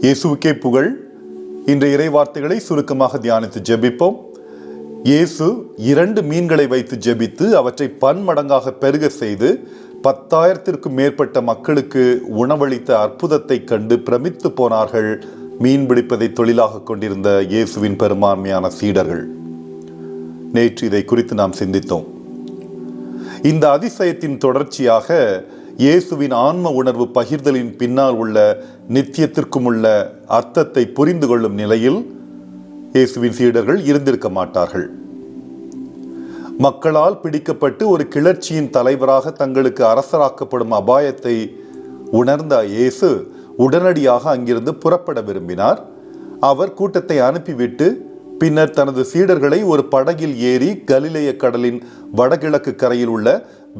இயேசுவுக்கே புகழ். இன்று இறைவார்த்தைகளை சுருக்கமாக தியானித்து ஜெபிப்போம். இயேசு இரண்டு மீன்களை வைத்து ஜெபித்து அவற்றை பன்மடங்காக பெருக செய்து பத்தாயிரத்திற்கும் மேற்பட்ட மக்களுக்கு உணவளித்த அற்புதத்தைக் கண்டு பிரமித்து போனார்கள். மீன் பிடிப்பதை தொழிலாக கொண்டிருந்த இயேசுவின் பெரும்பான்மையான சீடர்கள். நேற்று இதை குறித்து நாம் சிந்தித்தோம். இந்த அதிசயத்தின் தொடர்ச்சியாக இயேசுவின் ஆன்ம உணர்வு பகிர்தலின் பின்னால் உள்ள நித்தியத்திற்கும் உள்ள அர்த்தத்தை புரிந்து கொள்ளும் நிலையில் இயேசுவின் சீடர்கள் இருந்திருக்க மாட்டார்கள். மக்களால் பிடிக்கப்பட்டு ஒரு கிளர்ச்சியின் தலைவராக தங்களுக்கு அரசராக்கப்படும் அபாயத்தை உணர்ந்த இயேசு உடனடியாக அங்கிருந்து புறப்பட விரும்பினார். அவர் கூட்டத்தை அனுப்பிவிட்டு பின்னர் தனது சீடர்களை ஒரு படகில் ஏறி கலிலேய கடலின் வடகிழக்கு கரையில் உள்ள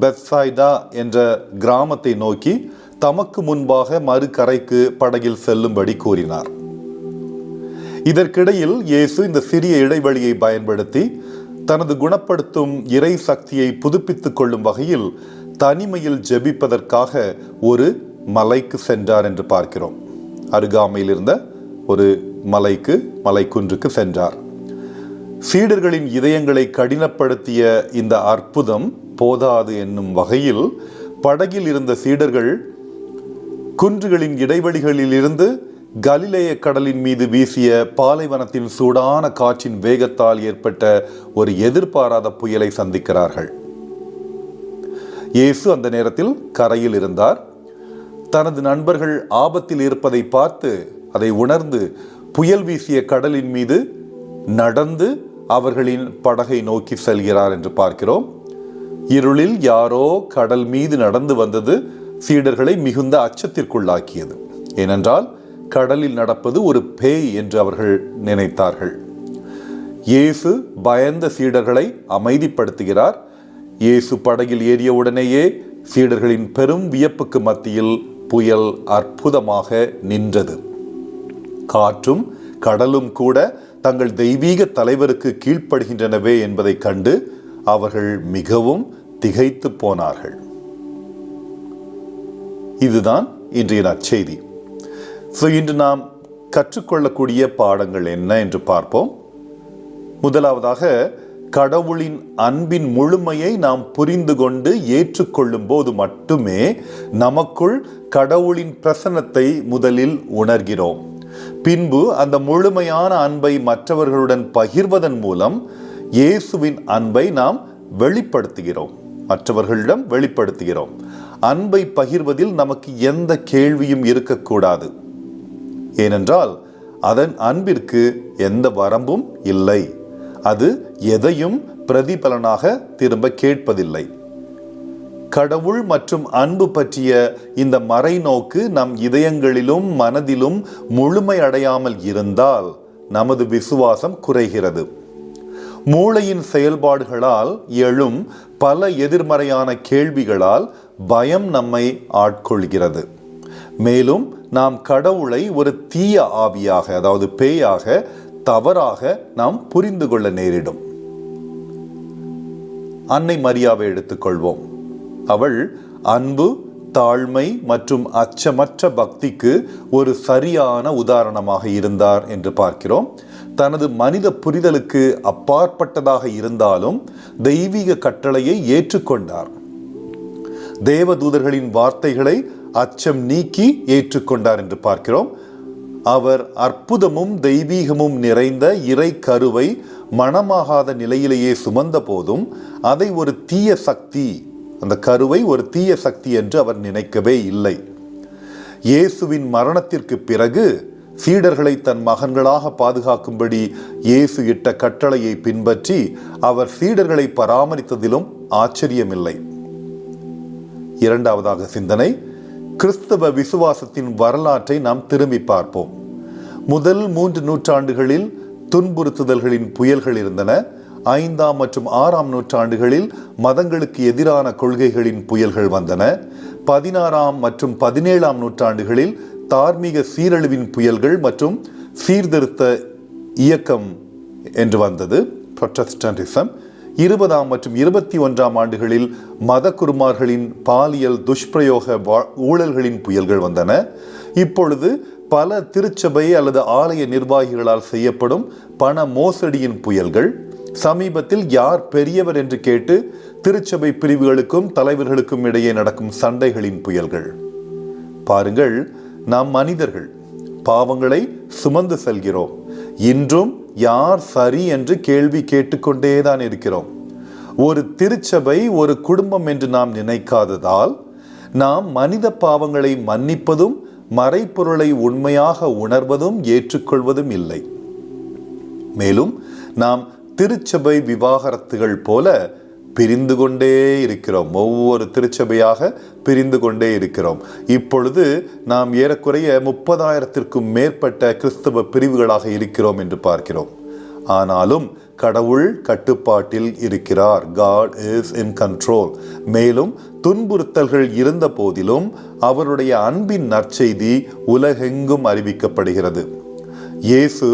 பெத்சாய்தா என்ற கிராமத்தை நோக்கி தமக்கு முன்பாக மறுகரைக்கு படகில் செல்லும்படி கூறினார். இதற்கிடையில் இயேசு இந்த சிறிய இடைவெளியை பயன்படுத்தி தனது குணப்படுத்தும் இறை சக்தியை புதுப்பித்துக் கொள்ளும் வகையில் தனிமையில் ஜெபிப்பதற்காக ஒரு மலைக்கு சென்றார் என்று பார்க்கிறோம். அருகாமையில் இருந்த ஒரு மலைக்கு மலைக்குன்றுக்கு சென்றார். சீடர்களின் இதயங்களை கடினப்படுத்திய இந்த அற்புதம் போதாது என்னும் வகையில் படகில் இருந்த சீடர்கள் குன்றுகளின் இடைவெளிகளில் இருந்து கலிலேய கடலின் மீது வீசிய பாலைவனத்தின் சூடான காற்றின் வேகத்தால் ஏற்பட்ட ஒரு எதிர்பாராத புயலை சந்திக்கிறார்கள். இயேசு அந்த நேரத்தில் கரையில் இருந்தார். தனது நண்பர்கள் ஆபத்தில் இருப்பதை பார்த்து அதை உணர்ந்து புயல் வீசிய கடலின் மீது நடந்து அவர்களின் படகை நோக்கி செல்கிறார் என்று பார்க்கிறோம். இருளில் யாரோ கடல் மீது நடந்து வந்தது சீடர்களை மிகுந்த அச்சத்திற்குள்ளாக்கியது. ஏனென்றால் கடலில் நடப்பது ஒரு பேய் என்று அவர்கள் நினைத்தார்கள். இயேசு பயந்த சீடர்களை அமைதிப்படுத்துகிறார். இயேசு படகில் ஏறிய உடனேயே சீடர்களின் பெரும் வியப்புக்கு மத்தியில் புயல் அற்புதமாக நின்றது. காற்றும் கடலும் கூட தங்கள் தெய்வீக தலைவருக்கு கீழ்ப்படுகின்றனவே என்பதைக் கண்டு அவர்கள் மிகவும் திகைத்து போனார்கள். இதுதான் இன்றைய நற்செய்தி. ஸோ இன்று நாம் கற்றுக்கொள்ளக்கூடிய பாடங்கள் என்ன என்று பார்ப்போம். முதலாவதாக கடவுளின் அன்பின் முழுமையை நாம் புரிந்து கொண்டு ஏற்றுக்கொள்ளும் போது மட்டுமே நமக்குள் கடவுளின் பிரசன்னத்தை முதலில் உணர்கிறோம். பின்பு அந்த முழுமையான அன்பை மற்றவர்களுடன் பகிர்வதன் மூலம் இயேசுவின் அன்பை நாம் வெளிப்படுத்துகிறோம். மற்றவர்களிடம் வெளிப்படுத்துகிறோம். அன்பை பகிர்வதில் நமக்கு எந்த கேள்வியும் இருக்கக்கூடாது. ஏனென்றால் அதன் அன்பிற்கு எந்த வரம்பும் இல்லை. அது எதையும் பிரதிபலனாக திரும்ப கேட்பதில்லை. கடவுள் மற்றும் அன்பு பற்றிய இந்த மறைநோக்கு நம் இதயங்களிலும் மனதிலும் முழுமை அடையாமல் இருந்தால் நமது விசுவாசம் குறைகிறது. மூளையின் செயல்பாடுகளால் எழும் பல எதிர்மறையான கேள்விகளால் பயம் நம்மை ஆட்கொள்கிறது. மேலும் நாம் கடவுளை ஒரு தீய ஆவியாக அதாவது பேயாக தவறாக நாம் புரிந்து கொள்ள நேரிடும். அன்னை மரியாவை எடுத்துக்கொள்வோம். அவள் அன்பு தாழ்மை மற்றும் அச்சமற்ற பக்திக்கு ஒரு சரியான உதாரணமாக இருந்தார் என்று பார்க்கிறோம். தனது மனித புரிதலுக்கு அப்பாற்பட்டதாக இருந்தாலும் தெய்வீக கட்டளையை ஏற்றுக்கொண்டார். தேவதூதர்களின் வார்த்தைகளை அச்சம் நீக்கி ஏற்றுக்கொண்டார் என்று பார்க்கிறோம். அவர் அற்புதமும் தெய்வீகமும் நிறைந்த இறை கருவை மனமாகாத நிலையிலேயே சுமந்த போதும் அதை ஒரு தீய சக்தி அந்த கருவை ஒரு தீய சக்தி என்று அவர் நினைக்கவே இல்லை. இயேசுவின் மரணத்திற்கு பிறகு சீடர்களை தன் மகன்களாக பாதுகாக்கும்படி இயேசு இட்ட கட்டளையை பின்பற்றி அவர் சீடர்களை பராமரித்ததிலும் ஆச்சரியமில்லை. இரண்டாவதாக சிந்தனை கிறிஸ்தவ விசுவாசத்தின் வரலாற்றை நாம் திரும்பி பார்ப்போம். முதல் மூன்று நூற்றாண்டுகளில் துன்புறுத்துதல்களின் புயல்கள் இருந்தன. ஐந்தாம் மற்றும் ஆறாம் நூற்றாண்டுகளில் மதங்களுக்கு எதிரான கொள்கைகளின் புயல்கள் வந்தன. பதினாறாம் மற்றும் பதினேழாம் நூற்றாண்டுகளில் தார்மீக சீரழிவின் புயல்கள் மற்றும் சீர்திருத்த இயக்கம் என்று வந்தது. ப்ரொட்டஸ்டன்டிசம் இருபதாம் மற்றும் இருபத்தி ஒன்றாம் ஆண்டுகளில் மத குருமார்களின் பாலியல் துஷ்பிரயோக வா- ஊழல்களின் புயல்கள் வந்தன. இப்பொழுது பல திருச்சபை அல்லது ஆலய நிர்வாகிகளால் செய்யப்படும் பண மோசடியின் புயல்கள். சமீபத்தில் யார் பெரியவர் என்று கேட்டு திருச்சபை பிரிவுகளுக்கும் தலைவர்களுக்கும் இடையே நடக்கும் சண்டைகளின் புயல்கள். பாருங்கள் நாம் மனிதர்கள் பாவங்களை சுமந்து செல்கிறோம். இன்றும் யார் சரி என்று கேள்வி கேட்டுக்கொண்டேதான் இருக்கிறோம். ஒரு திருச்சபை ஒரு குடும்பம் என்று நாம் நினைக்காததால் நாம் மனித பாவங்களை மன்னிப்பதும் மறைப்பொருளை உண்மையாக உணர்வதும் ஏற்றுக்கொள்வதும் இல்லை. மேலும் நாம் திருச்சபை விவாகரத்துகள் போல பிரிந்து கொண்டே இருக்கிறோம். ஒவ்வொரு திருச்சபையாக பிரிந்து கொண்டே இருக்கிறோம். இப்பொழுது நாம் ஏறக்குறைய முப்பதாயிரத்திற்கும் மேற்பட்ட கிறிஸ்தவ பிரிவுகளாக இருக்கிறோம் என்று பார்க்கிறோம். ஆனாலும் கடவுள் கட்டுப்பாட்டில் இருக்கிறார். காட் இஸ் இன் கண்ட்ரோல் மேலும் துன்புறுத்தல்கள் இருந்த போதிலும் அவருடைய அன்பின் நற்செய்தி உலகெங்கும் அறிவிக்கப்படுகிறது. இயேசு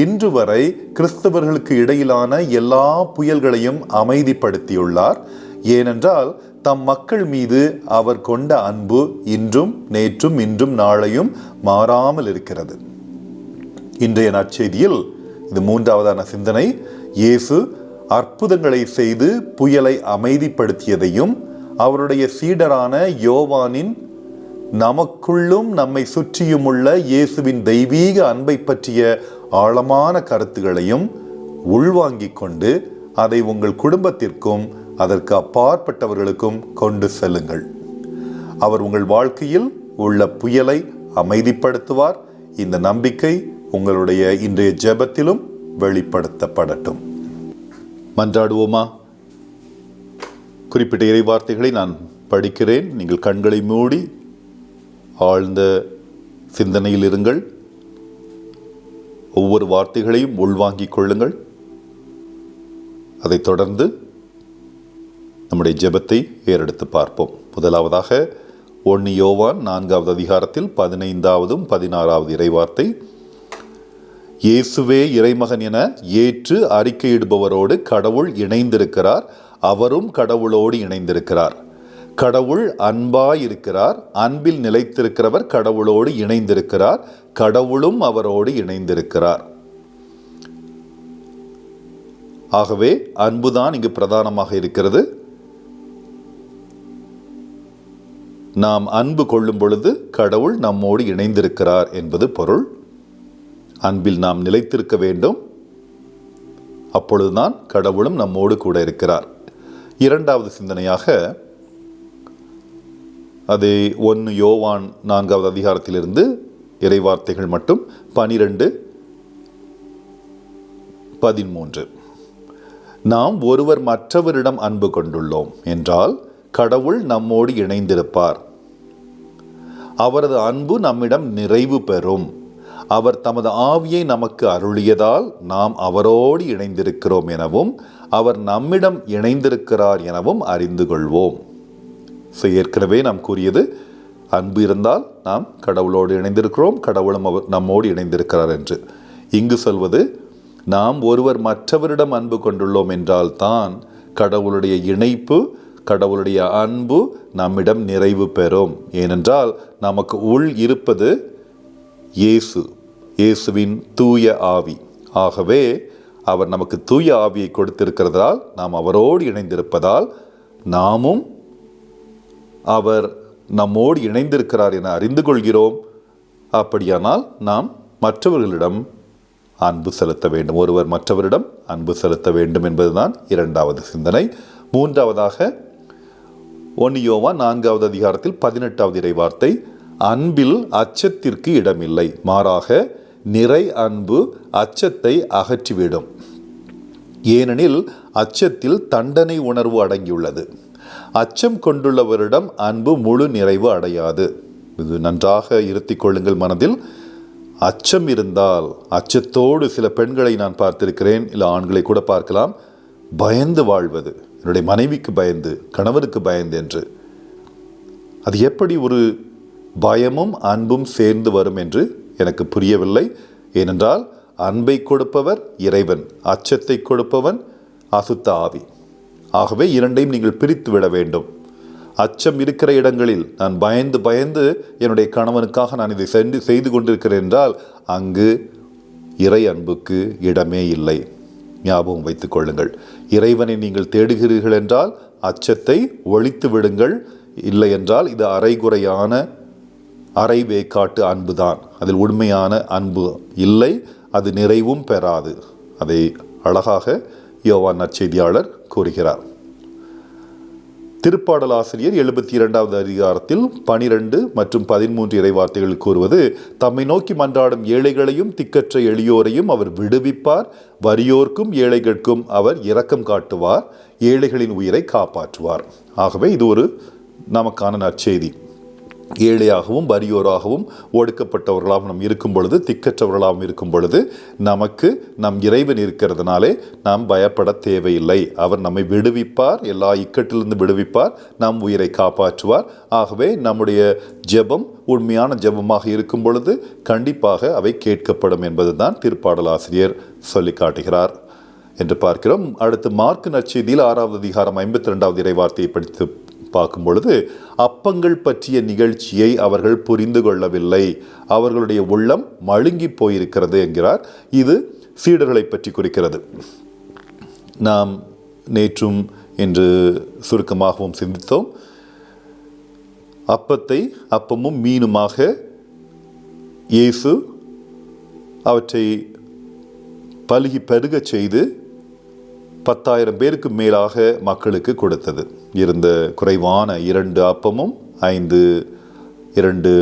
இன்று வரை கிறிஸ்தவர்களுக்கு இடையிலான எல்லா புயல்களையும் அமைதிப்படுத்தியுள்ளார். ஏனென்றால் தம் மக்கள் மீது அவர் கொண்ட அன்பு இன்றும் நேற்றும் இன்றும் நாளையும் மாறாமல் இருக்கிறது. இன்றைய நற்செய்தியில் இது மூன்றாவதான சிந்தனை. இயேசு அற்புதங்களை செய்து புயலை அமைதிப்படுத்தியதையும் அவருடைய சீடரான யோவானின் நமக்குள்ளும் நம்மை சுற்றியும் உள்ள இயேசுவின் தெய்வீக அன்பை பற்றிய ஆழமான கருத்துகளையும் உள்வாங்கிக் கொண்டு அதை உங்கள் குடும்பத்திற்கும் அதற்கு அப்பாற்பட்டவர்களுக்கும் கொண்டு செல்லுங்கள். அவர் உங்கள் வாழ்க்கையில் உள்ள புயலை அமைதிப்படுத்துவார். இந்த நம்பிக்கை உங்களுடைய இன்றைய ஜெபத்திலும் வெளிப்படுத்தப்படட்டும். மன்றாடுவோமா? குறிப்பிட்ட இறைவார்த்தைகளை நான் படிக்கிறேன். நீங்கள் கண்களை மூடி ஆழ்ந்த சிந்தனையில் இருங்கள். ஒவ்வொரு வார்த்தைகளையும் உள்வாங்கிக் கொள்ளுங்கள். அதைத் தொடர்ந்து நம்முடைய ஜெபத்தை ஏறெடுத்து பார்ப்போம். முதலாவதாக ஒன்று யோவான் நான்காவது அதிகாரத்தில் பதினைந்தாவதும் பதினாறாவது இறைவார்த்தை. இயேசுவே இறைமகன் என ஏற்று அறிக்கையிடுபவரோடு கடவுள் இணைந்திருக்கிறார். அவரும் கடவுளோடு இணைந்திருக்கிறார். கடவுள் அன்பாயிருக்கிறார் அன்பில் நிலைத்திருக்கிறவர் கடவுளோடு இணைந்திருக்கிறார் கடவுளும் அவரோடு இணைந்திருக்கிறார். ஆகவே அன்புதான் இங்கு பிரதானமாக இருக்கிறது. நாம் அன்பு கொள்ளும் பொழுது கடவுள் நம்மோடு இணைந்திருக்கிறார் என்பது பொருள். அன்பில் நாம் நிலைத்திருக்க வேண்டும். அப்பொழுதுதான் கடவுளும் நம்மோடு கூட இருக்கிறார். இரண்டாவது சிந்தனையாக அதை ஒன்று யோவான் நான்காவது அதிகாரத்திலிருந்து இறைவார்த்தைகள் மட்டும் பனிரெண்டு பதிமூன்று. நாம் ஒருவர் மற்றவரிடம் அன்பு கொண்டுள்ளோம் என்றால் கடவுள் நம்மோடு இணைந்திருப்பார். அவரது அன்பு நம்மிடம் நிறைவு பெறும். அவர் தமது ஆவியை நமக்கு அருளியதால் நாம் அவரோடு இணைந்திருக்கிறோம் எனவும் அவர் நம்மிடம் இணைந்திருக்கிறார் எனவும் அறிந்து கொள்வோம். ஸோ ஏற்கனவே நாம் கூறியது அன்பு இருந்தால் நாம் கடவுளோடு இணைந்திருக்கிறோம் கடவுளும் அவர் நம்மோடு இணைந்திருக்கிறார் என்று. இங்கு சொல்வது நாம் ஒருவர் மற்றவரிடம் அன்பு கொண்டுள்ளோம் என்றால் தான் கடவுளுடைய இணைப்பு கடவுளுடைய அன்பு நம்மிடம் நிறைவு பெறும். ஏனென்றால் நமக்கு உள் இருப்பது இயேசு இயேசுவின் தூய ஆவி. ஆகவே அவர் நமக்கு தூய ஆவியை கொடுத்திருக்கிறதால் நாம் அவரோடு இணைந்திருப்பதால் நாமும் அவர் நம்மோடு இணைந்திருக்கிறார் என அறிந்து கொள்கிறோம். அப்படியானால் நாம் மற்றவர்களிடம் அன்பு செலுத்த வேண்டும். ஒருவர் மற்றவரிடம் அன்பு செலுத்த வேண்டும் என்பதுதான் இரண்டாவது சிந்தனை. மூன்றாவதாக ஒன்னியோவா நான்காவது அதிகாரத்தில் பதினெட்டாவது இறைவார்த்தை அன்பில் அச்சத்திற்கு இடமில்லை. மாறாக நிறை அன்பு அச்சத்தை அகற்றிவிடும். ஏனெனில் அச்சத்தில் தண்டனை உணர்வு அடங்கியுள்ளது. அச்சம் கொண்டுள்ளவரிடம் அன்பு முழு நிறைவு அடையாது. இது நன்றாக இருத்திக் கொள்ளுங்கள் மனதில். அச்சம் இருந்தால் அச்சத்தோடு சில பெண்களை நான் பார்த்திருக்கிறேன். இல்லை ஆண்களை கூட பார்க்கலாம். பயந்து வாழ்வது. என்னுடைய மனைவிக்கு பயந்து கணவருக்கு பயந்து என்று. அது எப்படி ஒரு பயமும் அன்பும் சேர்ந்து வரும் என்று எனக்கு புரியவில்லை. ஏனென்றால் அன்பை கொடுப்பவர் இறைவன் அச்சத்தை கொடுப்பவன் அசுத்த ஆவி. ஆகவே இரண்டையும் நீங்கள் பிரித்து விட வேண்டும். அச்சம் இருக்கிற இடங்களில் நான் பயந்து பயந்து என்னுடைய கணவனுக்காக நான் இதை சென்று செய்து கொண்டிருக்கிறேன் என்றால் அங்கு இறை அன்புக்கு இடமே இல்லை. ஞாபகம் வைத்துக் கொள்ளுங்கள். இறைவனை நீங்கள் தேடுகிறீர்கள் என்றால் அச்சத்தை ஒழித்து விடுங்கள். இல்லை என்றால் இது அரைகுறையான அரை வேக்காட்டு அன்புதான். அதில் உண்மையான அன்பு இல்லை அது நிறைவும் பெறாது. அதை அழகாக யோவான் நற்செய்தியாளர் கூறுகிறார். திருப்பாடல் ஆசிரியர் எழுபத்தி இரண்டாவது அதிகாரத்தில் பனிரெண்டு மற்றும் பதிமூன்று இறைவார்த்தைகள் கூறுவது தம்மை நோக்கி மன்றாடும் ஏழைகளையும் திக்கற்ற எளியோரையும் அவர் விடுவிப்பார். வறியோர்க்கும் ஏழைகளுக்கும் அவர் இரக்கம் காட்டுவார். ஏழைகளின் உயிரை காப்பாற்றுவார். ஆகவே இது ஒரு நமக்கான நற்செய்தி. ஏழையாகவும் வறியோராகவும் ஒடுக்கப்பட்டவர்களாகவும் நாம் இருக்கும் பொழுது திக்கற்றவர்களாகவும் இருக்கும் பொழுது நமக்கு நம் இறைவன் இருக்கிறதுனாலே நாம் பயப்பட தேவையில்லை. அவர் நம்மை விடுவிப்பார் எல்லா இக்கட்டிலிருந்து விடுவிப்பார் நம் உயிரை காப்பாற்றுவார். ஆகவே நம்முடைய ஜெபம் உண்மையான ஜெபமாக இருக்கும் பொழுது கண்டிப்பாக அவை கேட்கப்படும் என்பதுதான் திருப்பாடல் ஆசிரியர் சொல்லி காட்டுகிறார். என்று பார்க்கிறோம். அடுத்து மார்க் நற்செய்தியில் ஆறாவது அதிகாரம் ஐம்பத்தி ரெண்டாவது இறைவார்த்தையை படித்து பார்க்கும் பொழுது அப்பங்கள் பற்றிய நிகழ்ச்சியை அவர்கள் புரிந்து கொள்ளவில்லை. அவர்களுடைய உள்ளம் மழுங்கி போயிருக்கிறது என்கிறார். இது சீடர்களை பற்றி குறிக்கிறது. நாம் நேற்றும் என்று சுருக்கமாகவும் சிந்தித்தோம். அப்பத்தை அப்பமும் மீனுமாக இயேசு அவற்றை பலுகி பெருகச் செய்து பத்தாயிரம் பேருக்கு மேலாக மக்களுக்கு கொடுத்தது. இருந்த குறைவான இரண்டு அப்பமும் ஐந்து இரண்டு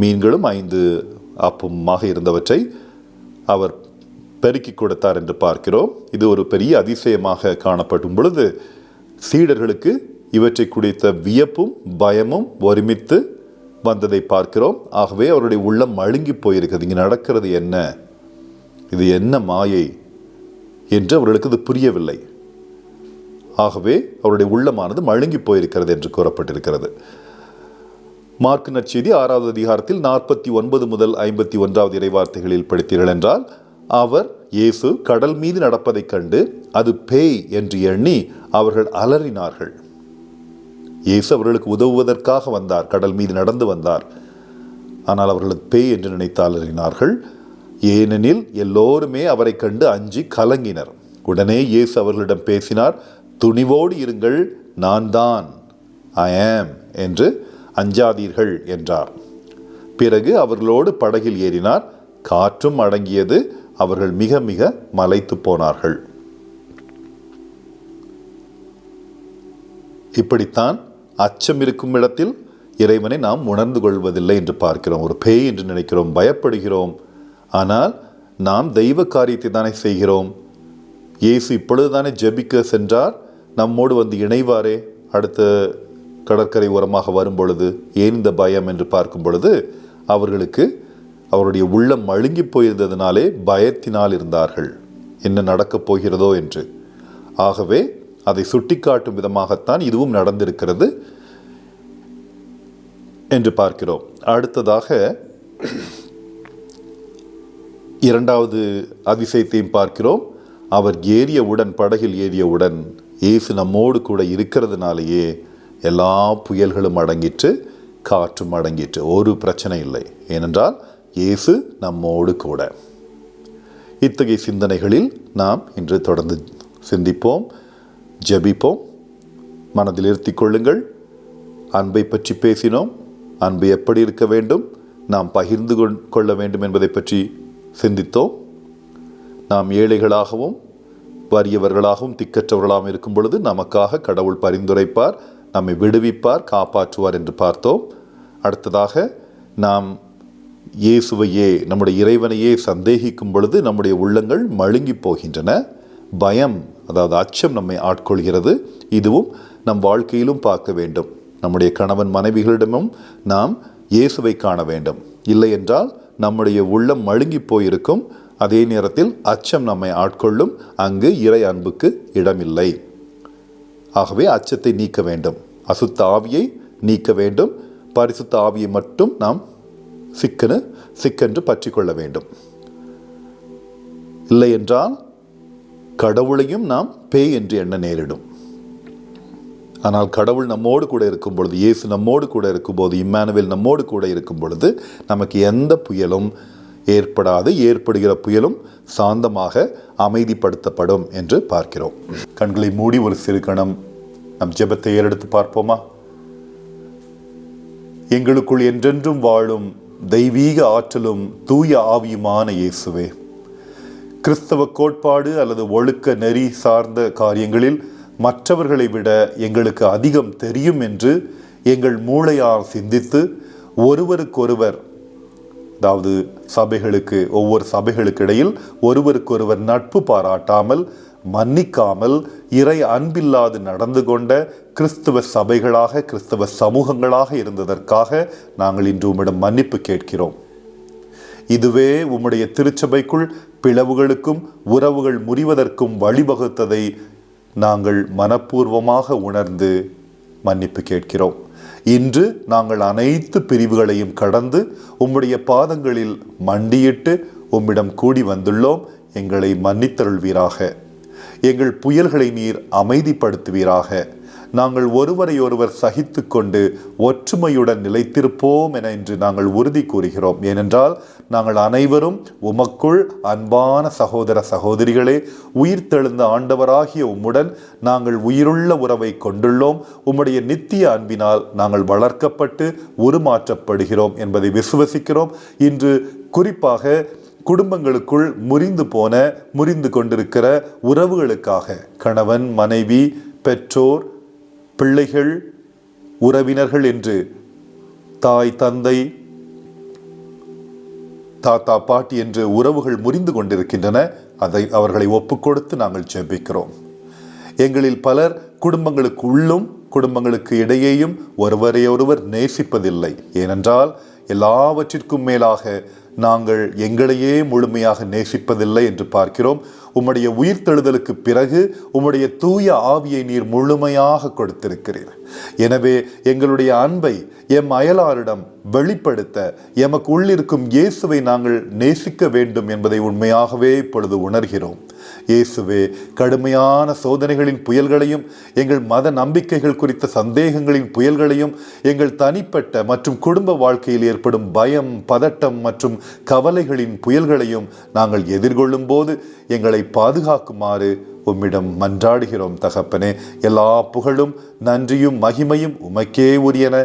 மீன்களும் ஐந்து அப்பமுமாக இருந்தவற்றை அவர் பெருக்கி கொடுத்தார் என்று பார்க்கிறோம். இது ஒரு பெரிய அதிசயமாக காணப்படும் பொழுது சீடர்களுக்கு இவற்றை குடித்த வியப்பும் பயமும் ஒருமித்து வந்ததை பார்க்கிறோம். ஆகவே அவருடைய உள்ளம் மழுங்கி போயிருக்கிறது. இங்கே நடக்கிறது என்ன? இது என்ன மாயை? என்று அவர்களுக்கு இது புரியவில்லை. ஆகவே அவருடைய உள்ளமானது மழுங்கி போயிருக்கிறது என்று கூறப்பட்டிருக்கிறது. மார்க் நற்செய்தி ஆறாவது அதிகாரத்தில் நாற்பத்தி ஒன்பது முதல் ஐம்பத்தி ஒன்றாவது இறைவார்த்தைகளில் படித்தீர்கள் என்றால் அவர் இயேசு கடல் மீது நடப்பதைக் கண்டு அது பேய் என்று எண்ணி அவர்கள் அலறினார்கள். இயேசு அவர்களுக்கு உதவுவதற்காக வந்தார் கடல் மீது நடந்து வந்தார். ஆனால் அவர்களுக்கு பேய் என்று நினைத்து அலறினார்கள். ஏனெனில் எல்லோருமே அவரை கண்டு அஞ்சி கலங்கினர். உடனே இயேசு அவர்களிடம் பேசினார் துணிவோடு இருங்கள் நான் தான் ஐ ஆம் என்று அஞ்சாதீர்கள் என்றார். பிறகு அவர்களோடு படகில் ஏறினார். காற்றும் அடங்கியது அவர்கள் மிக மிக மலைத்து போனார்கள். இப்படித்தான் அச்சம் இருக்கும் இடத்தில் இறைவனை நாம் உணர்ந்து கொள்வதில்லை என்று பார்க்கிறோம். ஒரு பேய் என்று நினைக்கிறோம் பயப்படுகிறோம். ஆனால் நாம் தெய்வ காரியத்தை தானே செய்கிறோம். இயேசு இப்பொழுதுதானே ஜெபிக்க சென்றார். நம்மோடு வந்து இணைவாரே. அடுத்த கடற்கரை ஓரமாக வரும்பொழுது ஏன் இந்த பயம் என்று பார்க்கும் பொழுது அவர்களுக்கு அவருடைய உள்ளம் மழுங்கி போயிருந்ததினாலே பயத்தினால் இருந்தார்கள். என்ன நடக்கப் போகிறதோ என்று. ஆகவே அதை சுட்டிக்காட்டும் விதமாகத்தான் இதுவும் நடந்திருக்கிறது என்று பார்க்கிறோம். அடுத்ததாக இரண்டாவது அதிசயத்தையும் பார்க்கிறோம். அவர் ஏறியவுடன் படகில் ஏறியவுடன் இயேசு நம்மோடு கூட இருக்கிறதுனாலேயே எல்லா புயல்களும் அடங்கிற்று காற்றும் அடங்கிற்று. ஒரு பிரச்சனை இல்லை. ஏனென்றால் இயேசு நம்மோடு கூட. இத்தகைய சிந்தனைகளில் நாம் இன்று தொடர்ந்து சிந்திப்போம் ஜெபிப்போம். மனதில் இருத்தி கொள்ளுங்கள். அன்பை பற்றி பேசினோம். அன்பு எப்படி இருக்க வேண்டும்? நாம் பகிர்ந்து கொள்- கொள்ள வேண்டும் என்பதை பற்றி சிந்தித்தோம். நாம் ஏழைகளாகவும் வறியவர்களாகவும் திக்கற்றவர்களாகவும் இருக்கும் பொழுது நமக்காக கடவுள் பரிந்துரைப்பார் நம்மை விடுவிப்பார் காப்பாற்றுவார் என்று பார்த்தோம். அடுத்ததாக நாம் இயேசுவையே நம்முடைய இறைவனையே சந்தேகிக்கும் பொழுது நம்முடைய உள்ளங்கள் மழுங்கி போகின்றன. பயம் அதாவது அச்சம் நம்மை ஆட்கொள்கிறது. இதுவும் நம் வாழ்க்கையிலும் பார்க்க வேண்டும். நம்முடைய கணவன் மனைவிகளிடமும் நாம் இயேசுவை காண வேண்டும். இல்லை என்றால் நம்முடைய உள்ளம் மழுங்கி போயிருக்கும். அதே நேரத்தில் அச்சம் நம்மை ஆட்கொள்ளும். அங்கு இறை அன்புக்கு இடமில்லை. ஆகவே அச்சத்தை நீக்க வேண்டும். அசுத்த ஆவியை நீக்க வேண்டும். பரிசுத்த ஆவியை மட்டும் நாம் சிக்கனு சிக்கென்று பற்றி கொள்ள வேண்டும். இல்லை என்றால் கடவுளையும் நாம் பேய் என்று எண்ண நேரிடும். ஆனால் கடவுள் நம்மோடு கூட இருக்கும் பொழுது இயேசு நம்மோடு கூட இருக்கும்போது இம்மானுவேல் நம்மோடு கூட இருக்கும் பொழுது நமக்கு எந்த புயலும் ஏற்படாது ஏற்படுகிற புயலும் சாந்தமாக அமைதிப்படுத்தப்படும் என்று பார்க்கிறோம். கண்களை மூடி ஒரு சிறு கணம் நம் ஜெபத்தை ஏறெடுத்து பார்ப்போமா? எங்களுக்குள் என்றென்றும் வாழும் தெய்வீக ஆற்றலும் தூய ஆவியுமான இயேசுவே கிறிஸ்தவ கோட்பாடு அல்லது ஒழுக்க நெறி சார்ந்த காரியங்களில் மற்றவர்களை விட எங்களுக்கு அதிகம் தெரியும் என்று எங்கள் மூளையால் சிந்தித்து ஒருவருக்கொருவர் அதாவது சபைகளுக்கு ஒவ்வொரு சபைகளுக்கு இடையில் ஒருவருக்கொருவர் நட்பு பாராட்டாமல் மன்னிக்காமல் இறை அன்பில்லாது நடந்து கொண்ட கிறிஸ்தவ சபைகளாக கிறிஸ்தவ சமூகங்களாக இருந்ததற்காக நாங்கள் இன்று உம்மிடம் மன்னிப்பு கேட்கிறோம். இதுவே உம்முடைய திருச்சபைக்குள் பிளவுகளுக்கும் உறவுகள் முறிவதற்கும் வழிவகுத்ததை நாங்கள் மனப்பூர்வமாக உணர்ந்து மன்னிப்பு கேட்கிறோம். இன்று நாங்கள் அனைத்து பிரிவுகளையும் கடந்து உம்முடைய பாதங்களில் மண்டியிட்டு உம்மிடம் கூடி வந்துள்ளோம். எங்களை மன்னித்தருள்வீராக. எங்கள் புயல்களை நீர் அமைதிப்படுத்துவீராக. நாங்கள் ஒருவரை ஒருவர் சகித்து கொண்டு ஒற்றுமையுடன் நிலைத்திருப்போம் என இன்று நாங்கள் உறுதி கூறுகிறோம். ஏனென்றால் நாங்கள் அனைவரும் உமக்குள் அன்பான சகோதர சகோதரிகளே உயிர் தெழுந்த ஆண்டவராகிய உம்முடன் நாங்கள் உயிருள்ள உறவை கொண்டுள்ளோம். உம்முடைய நித்திய அன்பினால் நாங்கள் வளர்க்கப்பட்டு உருமாற்றப்படுகிறோம் என்பதை விசுவசிக்கிறோம். இன்று குறிப்பாக குடும்பங்களுக்குள் முறிந்து போன முறிந்து கொண்டிருக்கிற உறவுகளுக்காக கணவன் மனைவி பெற்றோர் பிள்ளைகள் உறவினர்கள் என்று தாய் தந்தை தாத்தா பாட்டி என்று உறவுகள் முறிந்து கொண்டிருக்கின்றன. அதை அவர்களை ஒப்புக்கொடுத்து நாங்கள் ஜெபிக்கிறோம். எங்களில் பலர் குடும்பங்களுக்கு உள்ளும் குடும்பங்களுக்கு இடையேயும் ஒருவரையொருவர் நேசிப்பதில்லை. ஏனென்றால் எல்லாவற்றிற்கும் மேலாக நாங்கள் எங்களையே முழுமையாக நேசிப்பதில்லை என்று பார்க்கிறோம். உம்முடைய உயிர்த்தெழுதலுக்கு பிறகு உம்முடைய தூய ஆவியை நீர் முழுமையாக கொடுத்திருக்கிறீர். எனவே எங்களுடைய அன்பை எம் அயலாரிடம் வெளிப்படுத்த எமக்கு உள்ளிருக்கும் இயேசுவை நாங்கள் நேசிக்க வேண்டும் என்பதை உண்மையாகவே இப்பொழுது உணர்கிறோம். இயேசுவே கடுமையான சோதனைகளின் புயல்களையும் எங்கள் மத நம்பிக்கைகள் குறித்த சந்தேகங்களின் புயல்களையும் எங்கள் தனிப்பட்ட மற்றும் குடும்ப வாழ்க்கையில் ஏற்படும் பயம் பதட்டம் மற்றும் கவலைகளின் புயல்களையும் நாங்கள் எதிர்கொள்ளும் போது எங்களை பாதுகாக்குமாறு உம்மிடம் மன்றாடுகிறோம் தகப்பனே. எல்லா புகழும் நன்றியும் மகிமையும் உமக்கே உரியன.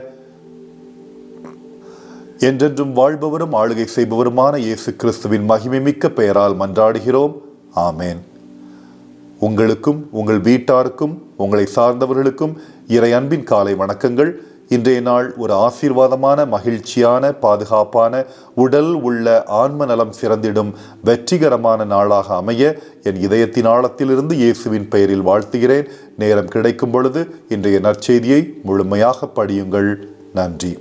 என்றென்றும் வாழ்பவரும் ஆளுகை செய்பவருமான இயேசு கிறிஸ்துவின் மகிமை மிக்க பெயரால் மன்றாடுகிறோம். ஆமேன். உங்களுக்கும் உங்கள் வீட்டாருக்கும் உங்களை சார்ந்தவர்களுக்கும் இறை அன்பின் காலை வணக்கங்கள். இன்றைய நாள் ஒரு ஆசீர்வாதமான மகிழ்ச்சியான பாதுகாப்பான உடல் உள்ள ஆன்ம நலம் சிறந்திடும் வெற்றிகரமான நாளாக அமைய என் இதயத்தின் ஆழத்திலிருந்து இயேசுவின் பெயரில் வாழ்த்துகிறேன். நேரம் கிடைக்கும் பொழுது இன்றைய நற்செய்தியை முழுமையாக படியுங்கள். நன்றி.